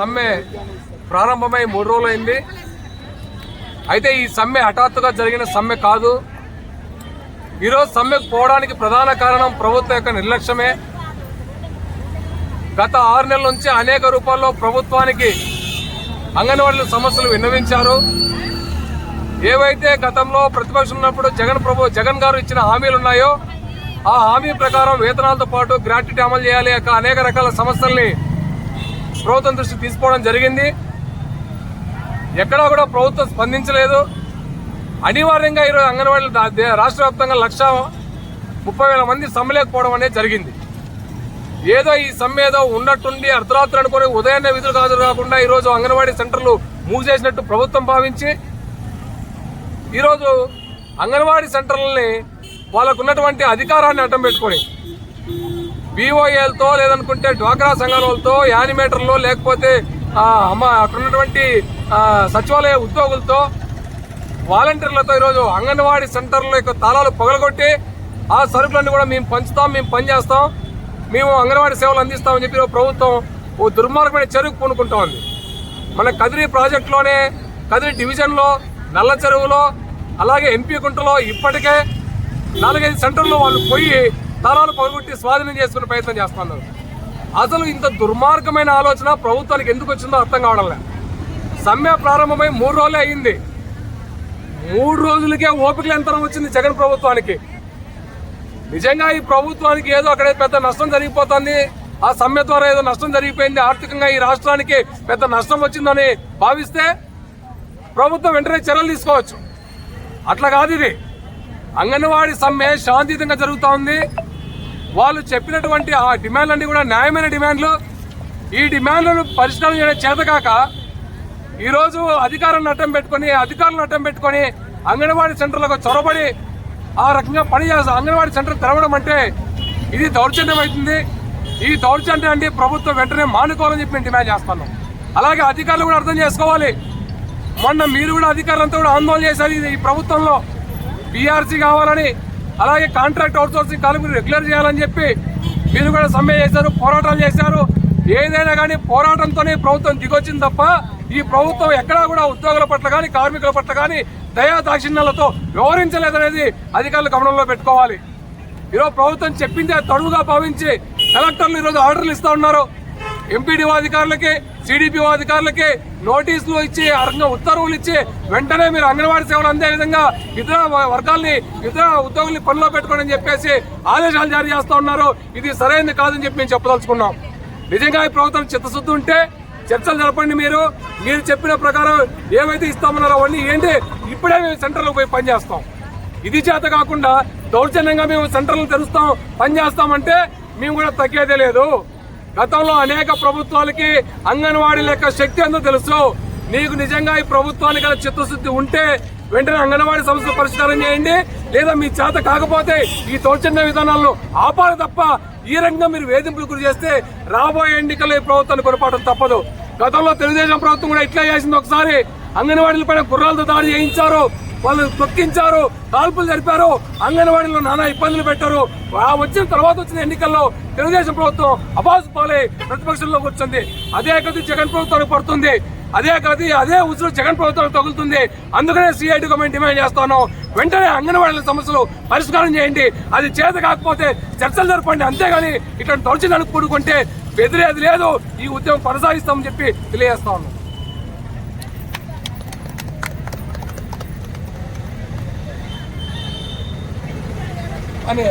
సమ్మె ప్రారంభమై మూడు రోజులైంది. అయితే ఈ సమ్మె హఠాత్తుగా జరిగిన సమ్మె కాదు. ఈరోజు సమ్మెకు పోవడానికి ప్రధాన కారణం ప్రభుత్వం యొక్క నిర్లక్ష్యమే. గత ఆరు నెలల నుంచి అనేక రూపాల్లో ప్రభుత్వానికి అంగన్వాడీల సమస్యలు విన్నవించారు. ఏవైతే గతంలో ప్రతిపక్షం ఉన్నప్పుడు జగన్ ప్రభు జగన్ గారు ఇచ్చిన హామీలు ఉన్నాయో ఆ హామీ ప్రకారం వేతనాలతో పాటు గ్రాట్యుటీ అమలు చేయాలి అనేక రకాల సమస్యల్ని ప్రభుత్వం దృష్టికి తీసుకోవడం జరిగింది. ఎక్కడా కూడా ప్రభుత్వం స్పందించలేదు. అనివార్యంగా ఈరోజు అంగన్వాడీలు దే- రాష్ట్ర వ్యాప్తంగా లక్ష ముప్పై వేల మంది సమ్మెలేకపోవడం అనేది జరిగింది. ఏదో ఈ సమ్మె ఏదో ఉన్నట్టుండి అర్ధరాత్రి అనుకుని ఉదయాన్నే విధులు కాదు కాకుండా ఈరోజు అంగన్వాడీ సెంటర్లు మూసేసినట్టు ప్రభుత్వం భావించి ఈరోజు అంగన్వాడీ సెంటర్లని వాళ్ళకున్నటువంటి అధికారాన్ని అడ్డం పెట్టుకొని బీఓఏలతో లేదనుకుంటే డ్వాక్రా సంఘాలతో యానిమేటర్లు లేకపోతే అమ్మ అక్కడ ఉన్నటువంటి సచివాలయ ఉద్యోగులతో వాలంటీర్లతో ఈరోజు అంగన్వాడీ సెంటర్ల యొక్క తాళాలు పగలగొట్టి ఆ సరుకులన్నీ కూడా మేము పంచుతాం మేము పనిచేస్తాం. మేము అంగన్వాడీ సేవలు అందిస్తామని చెప్పి ప్రభుత్వం ఓ దుర్మార్గమైన చెరుకు పూనుకుంటా ఉంది మన కదిరి ప్రాజెక్టులోనే కదిరి డివిజన్లో నల్ల చెరువులో అలాగే ఎంపీ గుంటలో ఇప్పటికే నాలుగైదు సెంటర్లో వాళ్ళు పోయి తాళాలు పగలగొట్టి స్వాధీనం చేసుకునే ప్రయత్నం చేస్తున్నారు. అసలు ఇంత దుర్మార్గమైన ఆలోచన ప్రభుత్వానికి ఎందుకు వచ్చిందో అర్థం కావడం లేదు సమ్మె ప్రారంభమై మూడు రోజులే అయింది. మూడు రోజులకే ఓపిక యంత్రం వచ్చింది జగన్ ప్రభుత్వానికి. నిజంగా ఈ ప్రభుత్వానికి ఏదో అక్కడ పెద్ద నష్టం జరిగిపోతుంది. ఆ సమ్మె ద్వారా ఏదో నష్టం జరిగిపోయింది. ఆర్థికంగా ఈ రాష్ట్రానికి పెద్ద నష్టం వచ్చిందని భావిస్తే ప్రభుత్వం వెంటనే చర్యలు తీసుకోవచ్చు. అట్లా కాదు ఇది. అంగన్వాడీ సమ్మె శాంతియుతంగా జరుగుతూ ఉంది. వాళ్ళు చెప్పినటువంటి ఆ డిమాండ్లన్నీ కూడా న్యాయమైన డిమాండ్లు. ఈ డిమాండ్లను పరిష్కారం చేయడం చేతకాక ఈరోజు అధికారులను అడ్డం పెట్టుకొని అధికారులను అడ్డం పెట్టుకొని అంగన్వాడీ సెంటర్లకు చొరబడి ఆ రకంగా పని చేస్తారు అంగన్వాడీ సెంటర్ తెరవడం అంటే ఇది దౌర్జన్యం అవుతుంది ఈ దౌర్జన్యం అంటే ప్రభుత్వం వెంటనే మానుకోవాలని చెప్పి మేము డిమాండ్ చేస్తున్నాం. అలాగే అధికారులు కూడా అర్థం చేసుకోవాలి. మొన్న మీరు కూడా అధికారులంతా కూడా ఆందోళన చేశారు. ఇది ఈ ప్రభుత్వంలో బీఆర్సీ కావాలని అలాగే కాంట్రాక్ట్ అవుట్సోర్సింగ్ కాలం రెగ్యులర్ చేయాలని చెప్పి మీరు కూడా సమ్మె చేశారు పోరాటాలు చేశారు. ఏదైనా కానీ పోరాటంతోనే ప్రభుత్వం దిగొచ్చింది తప్ప ఈ ప్రభుత్వం ఎక్కడా కూడా ఉద్యోగుల పట్ల కానీ కార్మికుల పట్ల కానీ దయా దాక్షిణ్యాలతో వ్యవహరించలేదనేది అధికారులు గమనంలో పెట్టుకోవాలి. ఈరోజు ప్రభుత్వం చెప్పిందే తడువుగా భావించి కలెక్టర్లు ఈరోజు ఆర్డర్లు ఇస్తా ఉన్నారు. ఎంపీడీఓ అధికారులకి సిడిపిఓ అధికారులకి నోటీసులు ఇచ్చి ఉత్తర్వులు ఇచ్చి వెంటనే మీరు అంగన్వాడీ సేవలు అందే విధంగా ఇతర వర్గాల్ని ఇతర ఉద్యోగుల్ని పనిలో పెట్టుకోండి చెప్పేసి ఆదేశాలు జారీ చేస్తా ఉన్నారు. ఇది సరైనది కాదని చెప్పి మేము చెప్పదలుచుకున్నాం. నిజంగా ఈ ప్రభుత్వం చిత్తశుద్ధి ఉంటే చర్చలు జరపండి మీరు. మీరు చెప్పిన ప్రకారం ఏవైతే ఇస్తామన్నారో అవన్నీ ఏంటి? ఇప్పుడే మేము సెంటర్లో పోయి పనిచేస్తాం ఇది చేత కాకుండా దౌర్జన్యంగా మేము సెంటర్లు తెరుస్తాం పని చేస్తామంటే మేము కూడా తగ్గేదే లేదు. గతంలో అనేక ప్రభుత్వాలకి అంగన్వాడీల యొక్క శక్తి ఎంతో తెలుసు. నీకు నిజంగా ఈ ప్రభుత్వానికి చిత్తశుద్ధి ఉంటే వెంటనే అంగన్వాడీ సమస్య పరిష్కారం చేయండి. లేదా మీ చేత కాకపోతే ఈ దౌర్జన్య విధానాలను ఆపాలి తప్ప ఈ రంగం మీరు వేధింపులు గురి చేస్తే రాబోయే ఎన్నికల్లో ఈ ప్రభుత్వాన్ని పొరపాటు తప్పదు. గతంలో తెలుగుదేశం ప్రభుత్వం కూడా ఇట్లా చేసింది. ఒకసారి అంగన్వాడీలపైన గుర్రాలతో దాడి చేయించారు. వాళ్ళు తొక్కించారు కాల్పులు జరిపారు అంగన్వాడీలో నానా ఇబ్బందులు పెట్టారు. ఆ వచ్చిన తర్వాత వచ్చిన ఎన్నికల్లో తెలుగుదేశం ప్రభుత్వం అబాసు పాలై ప్రతిపక్షంలో కూర్చుంది అదే గతి జగన్ ప్రభుత్వానికి పడుతుంది. అదే గతి అదే ఉసురు జగన్ ప్రభుత్వానికి తగులుతుంది. అందుకనే సిఐటి మేము డిమాండ్ చేస్తాను వెంటనే అంగన్వాడీల సమస్యలు పరిష్కారం చేయండి. అది చేత కాకపోతే చర్చలు జరపండి. అంతేగాని ఇటువంటి దౌర్జన్యానికి కూడుకుంటే బెదిరేది లేదు. ఈ ఉద్యమం కొనసాగిస్తామని చెప్పి తెలియజేస్తా અને